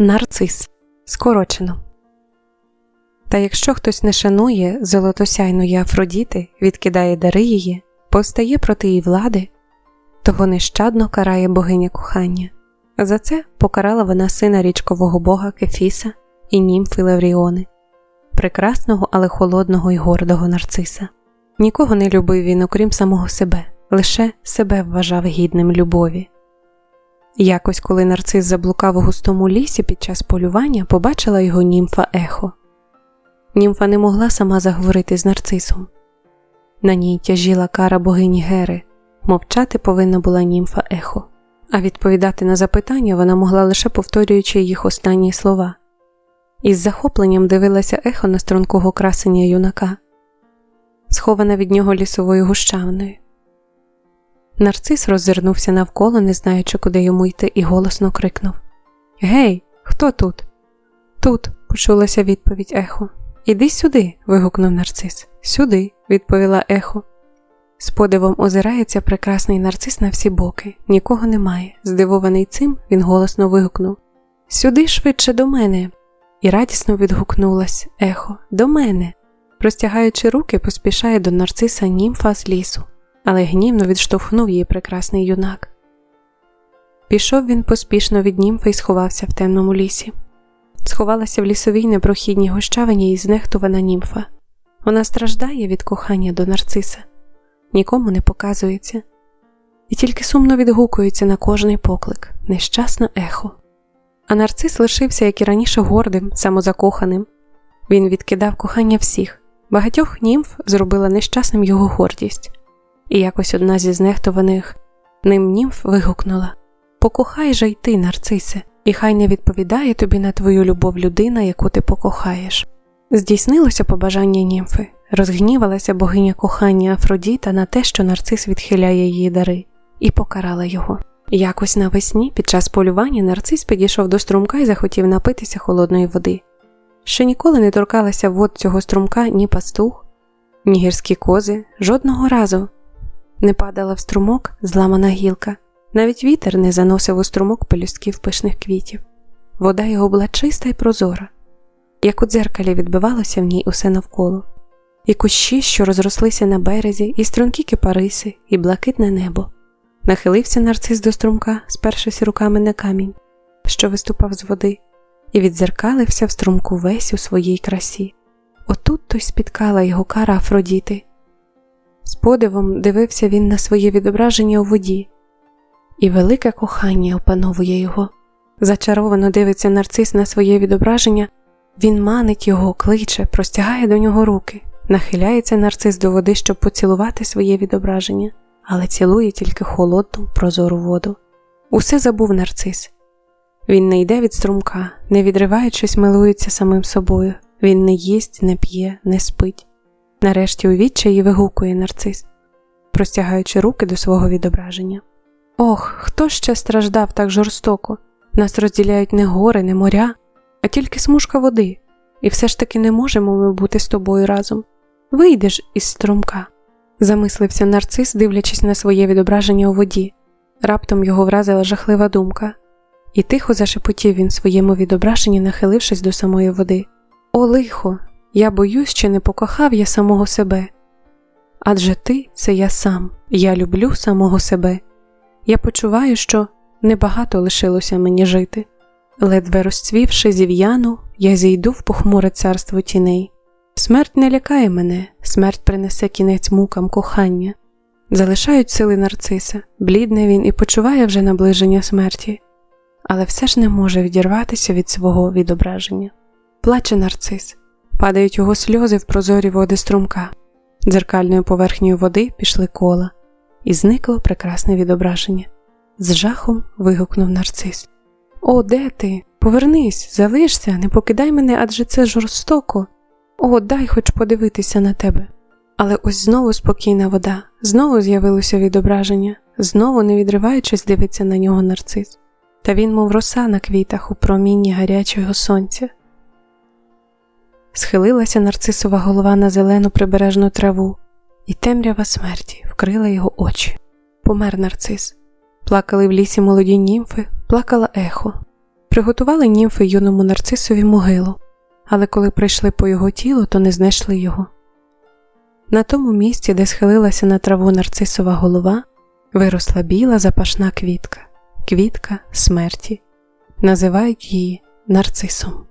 Нарцис скорочено. Та якщо хтось не шанує золотосяйної Афродіти, відкидає дари її, повстає проти її влади, того нещадно карає богиня кохання. За це покарала вона сина річкового бога Кефіса і німфи Левріони, прекрасного, але холодного і гордого нарциса. Нікого не любив він, окрім самого себе, лише себе вважав гідним любові. Якось, коли нарцис заблукав у густому лісі під час полювання, побачила його німфа ехо. Німфа не могла сама заговорити з нарцисом. На ній тяжіла кара богині Гери, мовчати повинна була німфа ехо, а відповідати на запитання вона могла лише повторюючи їх останні слова. Із захопленням дивилася ехо на стрункого красення юнака, схована від нього лісовою гущавиною. Нарцис роззирнувся навколо, не знаючи, куди йому йти, і голосно крикнув Гей, хто тут? Тут, почулася відповідь ехо. Іди сюди. вигукнув нарцис. Сюди, відповіла ехо. З подивом озирається прекрасний нарцис на всі боки, нікого немає. Здивований цим, він голосно вигукнув Сюди швидше до мене. І радісно відгукнулась ехо, до мене. Простягаючи руки, поспішає до нарциса німфа з лісу але гнівно відштовхнув її прекрасний юнак. Пішов він поспішно від німфи і сховався в темному лісі. Сховалася в лісовій непрохідній гущавині і знехтувана німфа. Вона страждає від кохання до нарциса, нікому не показується, і тільки сумно відгукується на кожний поклик, нещасне ехо. А нарцис лишився, як і раніше, гордим, самозакоханим. Він відкидав кохання всіх, багатьох німф зробила нещасним його гордість і якось одна зі знехтуваних ним німф вигукнула Покохай же й ти, нарцисе, і хай не відповідає тобі на твою любов людина, яку ти покохаєш. Здійснилося побажання німфи, розгнівалася богиня кохання Афродіта на те, що нарцис відхиляє її дари, і покарала його. Якось навесні, під час полювання, нарцис підійшов до струмка і захотів напитися холодної води. Ще ніколи не торкалася вод цього струмка ні пастух, ні гірські кози, жодного разу не падала в струмок зламана гілка, навіть вітер не заносив у струмок пелюстків пишних квітів. Вода його була чиста й прозора, як у дзеркалі відбивалося в ній усе навколо, і кущі, що розрослися на березі, і стрункі кипариси, і блакитне небо. Нахилився нарцис до струмка, спершись руками на камінь, що виступав з води, і відзеркалився в струмку весь у своїй красі. Отут то й спіткала його кара Афродіти, з подивом дивився він на своє відображення у воді, і велике кохання опановує його. Зачаровано дивиться нарцис на своє відображення, він манить його, кличе, простягає до нього руки, нахиляється нарцис до води, щоб поцілувати своє відображення, але цілує тільки холодну, прозору воду. Усе забув нарцис. Він не йде від струмка, не відриваючись, милується самим собою. Він не їсть, не п'є, не спить. Нарешті у відчаї вигукує нарцис, простягаючи руки до свого відображення. Ох, хто ще страждав так жорстоко? Нас розділяють не гори, не моря, а тільки смужка води, і все ж таки не можемо ми бути з тобою разом. Вийдеш із струмка, замислився нарцис, дивлячись на своє відображення у воді. Раптом його вразила жахлива думка, і тихо зашепотів він своєму відображенні, нахилившись до самої води. О, лихо! Я боюсь, чи не покохав я самого себе. Адже ти це я сам, я люблю самого себе. Я почуваю, що небагато лишилося мені жити. Ледве розцвівши зів'яну, я зійду в похмуре царство тіней. Смерть не лякає мене, смерть принесе кінець мукам кохання. Залишають сили нарциса, блідний він і почуває вже наближення смерті, але все ж не може відірватися від свого відображення. Плаче нарцис. Падають його сльози в прозорі води струмка, дзеркальною поверхнею води пішли кола, і зникло прекрасне відображення. З жахом вигукнув нарцис. О, де ти? Повернись, залишся, не покидай мене, адже це жорстоко. О, дай хоч подивитися на тебе. Але ось знову спокійна вода, знову з'явилося відображення, знову, не відриваючись, дивиться на нього нарцис. Та він, мов роса на квітах у промінні гарячого сонця. Схилилася нарцисова голова на зелену прибережну траву, і темрява смерті вкрила його очі. Помер нарцис. Плакали в лісі молоді німфи, плакала ехо. Приготували німфи юному нарцисові могилу, але коли прийшли по його тіло, то не знайшли його. На тому місці, де схилилася на траву нарцисова голова, виросла біла запашна квітка, квітка смерті. Називають її нарцисом.